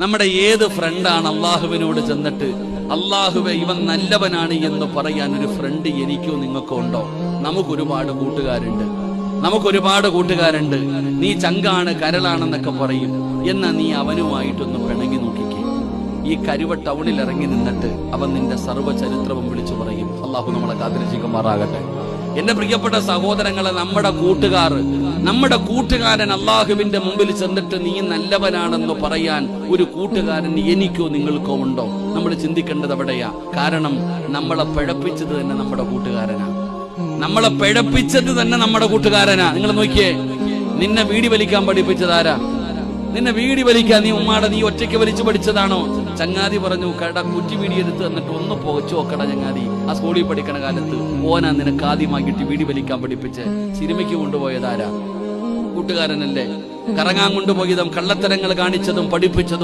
നമ്മുടെ ഏത് ഫ്രണ്ടാണ് അള്ളാഹുവിനോട് ചെന്നിട്ട് അള്ളാഹുവെ ഇവൻ നല്ലവനാണ് എന്ന് പറയാൻ ഒരു ഫ്രണ്ട് എനിക്കോ നിങ്ങൾക്കോ ഉണ്ടോ? നമുക്കൊരുപാട് കൂട്ടുകാരുണ്ട്. നമുക്കൊരുപാട് കൂട്ടുകാരുണ്ട്. നീ ചങ്കാണ് കരളാണെന്നൊക്കെ പറയും. എന്നാ നീ അവനുമായിട്ടൊന്ന് പിണങ്ങി നോക്കിക്കേ. ഈ കരുവ ടൗണിൽ ഇറങ്ങി നിന്നിട്ട് അവൻ നിന്റെ സർവചരിത്രവും വിളിച്ചു പറയും. അള്ളാഹു നമ്മളെ കാത്തിരക്ഷിക്കുമാറാകട്ടെ. എന്റെ പ്രിയപ്പെട്ട സഹോദരങ്ങളെ നമ്മുടെ കൂട്ടുകാർ നമ്മുടെ കൂട്ടുകാരൻ അള്ളാഹുവിന്റെ മുമ്പിൽ ചെന്നിട്ട് നീ നല്ലവനാണെന്ന് പറയാൻ ഒരു കൂട്ടുകാരൻ എനിക്കോ നിങ്ങൾക്കോ ഉണ്ടോ? നമ്മൾ ചിന്തിക്കേണ്ടത് എവിടെയാ കാരണം നമ്മളെ പിഴപ്പിച്ചത് തന്നെ നമ്മുടെ കൂട്ടുകാരനാ. നമ്മളെ പിഴപ്പിച്ചത് തന്നെ നമ്മുടെ കൂട്ടുകാരനാ. നിങ്ങൾ നോക്കിയേ നിന്നെ വീടി വലിക്കാൻ പഠിപ്പിച്ചതാരാ നിന്നെ വീടി വലിക്കാൻ നീ ഉമ്മാടെ നീ ഒറ്റയ്ക്ക് വലിച്ചു പഠിച്ചതാണോ? ചങ്ങാതി പറഞ്ഞു കട കുറ്റി വീടി എടുത്ത് എന്നിട്ട് ഒന്ന് പോകച്ചു നോക്കട ചങ്ങാതി. ആ സ്കൂളിൽ പഠിക്കണ കാലത്ത് ഓനാ നിനക്ക് ആദ്യമായിട്ട് വീടി വലിക്കാൻ പഠിപ്പിച്ച് സിനിമയ്ക്ക് കൊണ്ടുപോയതാരാ? കൂട്ടുകാരനല്ലേ? കറങ്ങാൻ കൊണ്ടുപോയതും കള്ളത്തരങ്ങൾ കാണിച്ചതും പഠിപ്പിച്ചതും